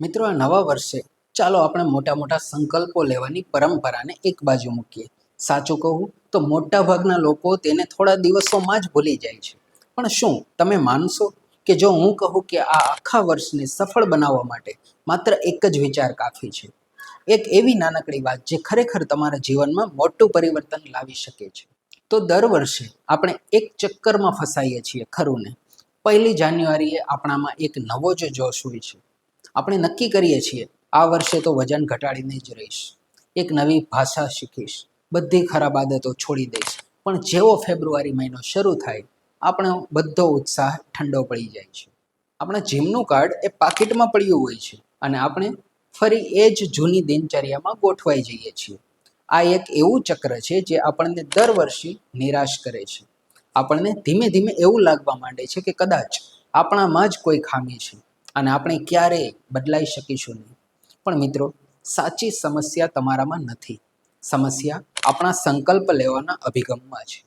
મિત્રો, આ નવા વર્ષે ચાલો આપણે મોટા મોટા સંકલ્પો લેવાની પરંપરાને એક બાજુ મૂકીએ. સાચું કહું તો મોટા ભાગના લોકો તેને થોડા દિવસોમાં જ ભૂલી જાય છે. પણ શું તમે માનશો કે જો હું કહું કે આ આખા વર્ષને સફળ બનાવવા માટે માત્ર એક જ વિચાર કાફી છે? એક એવી નાનકડી વાત જે ખરેખર તમારા જીવનમાં મોટું પરિવર્તન લાવી શકે છે. તો દર વર્ષે આપણે એક ચક્કરમાં ફસાઈએ છીએ, ખરું ને? પહેલી જાન્યુઆરીએ આપણામાં એક નવો જ જોશ હોય છે. આપણે નક્કી કરીએ છીએ, આ વર્ષે તો વજન ઘટાડીને જ રહીશ. એક નવી ભાષા શીખીશ, બધી ખરાબ આદતો છોડી દઈશ. પણ જેવો ફેબ્રુઆરી મહિનો શરૂ થાય, આપણો બધો ઉત્સાહ ઠંડો પડી જાય છે. આપણા જીમનું કાર્ડ એ પાકીટમાં પડ્યું હોય છે અને આપણે ફરી એ જ જૂની દિનચર્યામાં ગોઠવાઈ જઈએ છીએ. આ એક એવું ચક્ર છે જે આપણને દર વર્ષે નિરાશ કરે છે. આપણને ધીમે ધીમે એવું લાગવા માંડે છે કે કદાચ આપણામાં જ કોઈ ખામી છે. અને આપણે ક્યારેય બદલાઈ શકીશું નહીં. પણ મિત્રો, સાચી સમસ્યા તમારામાં નથી. સમસ્યા આપણા સંકલ્પ લેવાના અભિગમમાં છે.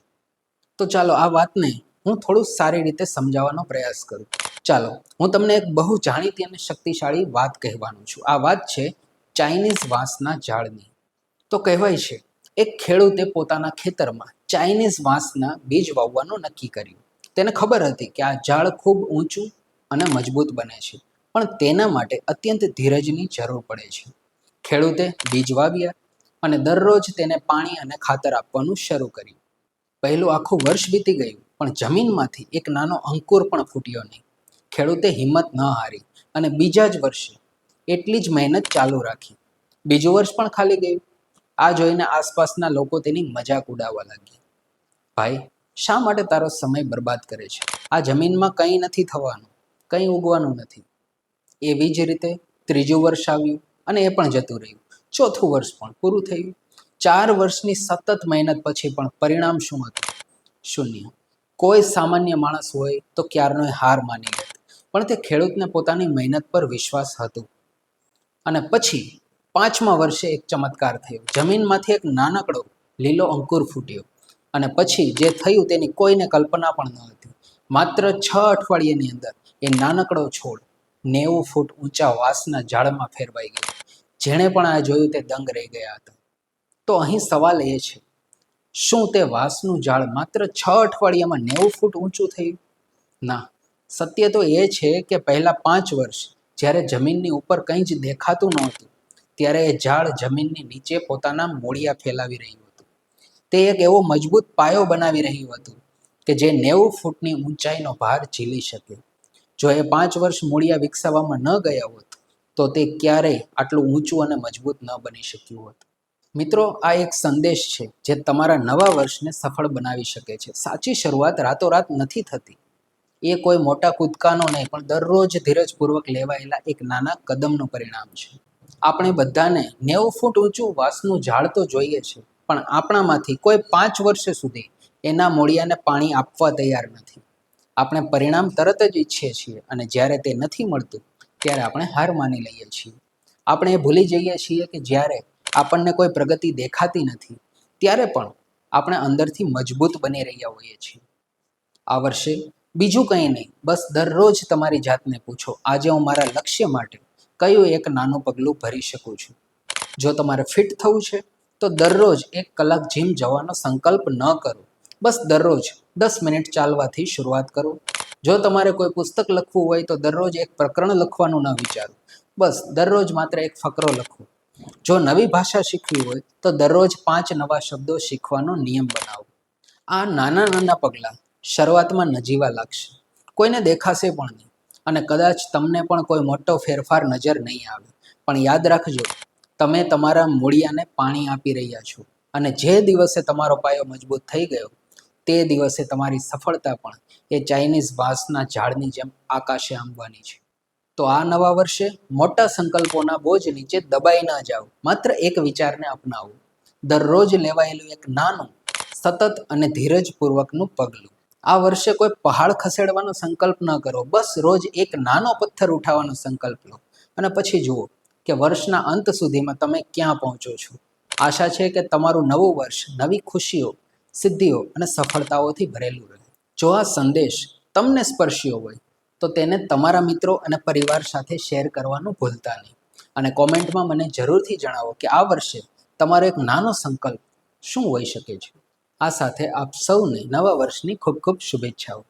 તો ચાલો આ વાતને હું થોડું સારી રીતે સમજાવવાનો પ્રયાસ કરું. ચાલો, હું તમને એક બહુ જાણીતી અને શક્તિશાળી વાત કહેવાનું છું. આ વાત છે ચાઇનીઝ વાંસના ઝાડની. તો કહેવાય છે, એક ખેડૂતે પોતાના ખેતરમાં ચાઇનીઝ વાંસના બીજ વાવવાનું નક્કી કર્યું. તેને ખબર હતી કે આ ઝાડ ખૂબ ઊંચું અને મજબૂત બને છે. પણ તેના માટે અત્યંત ધીરજની જરૂર પડે છે. ખેડૂતે બીજ વાવ્યા અને દરરોજ તેને પાણી અને ખાતર આપવાનું શરૂ કર્યું. પહેલું આખું વર્ષ વીતી ગયું, પણ જમીનમાંથી એક નાનો અંકુર પણ ફૂટ્યો નહીં. ખેડૂતે હિંમત ન હારી અને બીજા જ વર્ષે એટલી જ મહેનત ચાલુ રાખી. બીજું વર્ષ પણ ખાલી ગયું. આ જોઈને આસપાસના લોકો તેની મજાક ઉડાવવા લાગ્યા. ભાઈ, શા માટે તારો સમય બરબાદ કરે છે? આ જમીનમાં કંઈ નથી થવાનું, કંઈ ઉગવાનું નથી. એવી જ રીતે ત્રીજું વર્ષ આવ્યું અને એ પણ જતું રહ્યું. ચોથું વર્ષ પણ પૂરું થયું. ચાર વર્ષની સતત મહેનત પછી પણ પરિણામ શું હતું? શૂન્ય. કોઈ સામાન્ય માણસ હોય તો ક્યારનો હાર માની લેત. પણ તે ખેડૂતને પોતાની મહેનત પર વિશ્વાસ હતો. અને પછી પાંચમા વર્ષે એક ચમત્કાર થયો. જમીનમાંથી એક નાનકડો લીલો અંકુર ફૂટ્યો. અને પછી જે થયું તેની કોઈને કલ્પના પણ ન હતી. માત્ર છ અઠવાડિયાની અંદર એ નાનકડો છોડ નેવું ફૂટ ઊંચા વાંસના ઝાડમાં ફેરવાઈ ગયો. જેણે પણ આ જોયું તે દંગ રહી ગયા હતા. તો અહીં સવાલ એ છે, શું તે વાંસનું ઝાડ માત્ર છ અઠવાડિયામાં નેવું ફૂટ ઊંચું થયું? ના. સત્ય તો એ છે કે પહેલા પાંચ વર્ષ જ્યારે જમીનની ઉપર કંઈ જ દેખાતું નહોતું, ત્યારે એ ઝાડ જમીનની નીચે પોતાના મૂળિયા ફેલાવી રહ્યું હતું. તે એક એવો મજબૂત પાયો બનાવી રહ્યું હતું કે જે નેવું ફૂટની ઊંચાઈનો ભાર ઝીલી શકે. જો એ પાંચ વર્ષ મૂળિયા વિકસાવવામાં ન ગયા હોત, તો તે ક્યારેય આટલું ઊંચું અને મજબૂત ન બની શક્યું હોત. મિત્રો, આ એક સંદેશ છે જે તમારા નવા વર્ષને સફળ બનાવી શકે છે. સાચી શરૂઆત રાતોરાત નથી થતી. એ કોઈ મોટા કૂદકાનો નહીં, પણ દરરોજ ધીરજપૂર્વક લેવાયેલા એક નાના કદમનું પરિણામ છે. આપણે બધાને નેવું ફૂટ ઊંચું વાંસનું ઝાડ તો જોઈએ છે, પણ આપણામાંથી કોઈ પાંચ વર્ષ સુધી એના મૂળિયાને પાણી આપવા તૈયાર નથી. આપણે પરિણામ તરત જ ઈચ્છીએ છીએ અને જ્યારે તે નથી મળતું, ત્યારે આપણે હાર માની લઈએ છીએ. આપણે એ ભૂલી જઈએ છીએ કે જ્યારે આપણને કોઈ પ્રગતિ દેખાતી નથી, ત્યારે પણ આપણે અંદરથી મજબૂત બની રહ્યા હોઈએ છીએ. આ વર્ષે બીજું કંઈ નહીં, બસ દરરોજ તમારી જાતને પૂછો, આજે હું મારા લક્ષ્ય માટે કયું એક નાનું પગલું ભરી શકું છું? જો તમારે ફિટ થવું છે, તો દરરોજ એક કલાક જીમ જવાનો સંકલ્પ ન કરો. બસ દરરોજ દસ મિનિટ ચાલવાથી શરૂઆત કરો. જો તમારે કોઈ પુસ્તક લખવું હોય તો દરરોજ એક પ્રકરણ લખવાનું ન વિચારો. બસ દરરોજ માત્ર એક ફકરો લખો. જો નવી ભાષા શીખવી હોય તો દરરોજ પાંચ નવા શબ્દો શીખવાનો નિયમ બનાવો. આ નાના નાના પગલાં શરૂઆતમાં નજીવા લાગશે. કોઈને દેખાશે પણ નહીં અને કદાચ તમને પણ કોઈ મોટો ફેરફાર નજર નહીં આવે. પણ યાદ રાખજો, તમે તમારા મૂળિયાને પાણી આપી રહ્યા છો અને જે દિવસે તમારો પાયો મજબૂત થઈ ગયો તે દિવસે તમારી સફળતા પણ એ ચાઇનીઝ વાંસના ઝાડની જેમ આકાશે આંબવાની છે. તો આ નવા વર્ષે મોટા સંકલ્પોના બોજ નીચે દબાઈ ન જાઓ. માત્ર એક વિચારને અપનાવો. દરરોજ લેવાયેલું એક નાનું, સતત અને ધીરજપૂર્વકનું પગલું. આ વર્ષે કોઈ પહાડ ખસેડવાનો સંકલ્પ ન કરો. બસ રોજ એક નાનો પથ્થર ઉઠાવવાનો સંકલ્પ લો. અને પછી જુઓ કે વર્ષના અંત સુધીમાં તમે ક્યાં પહોંચો છો. આશા છે કે તમારું નવું વર્ષ નવી ખુશીઓ સિદ્ધિઓ અને સફળતાઓથી ભરેલું રહે. જો આ સંદેશ તમને સ્પર્શ્યો હોય, તો તેને તમારા મિત્રો અને પરિવાર સાથે શેર કરવાનું ભૂલતા નહીં. અને કોમેન્ટમાં મને જરૂરથી જણાવો કે આ વર્ષે તમારો એક નાનો સંકલ્પ શું હોઈ શકે છે. આ સાથે આપ સૌને નવા વર્ષની ખૂબ ખૂબ શુભેચ્છાઓ.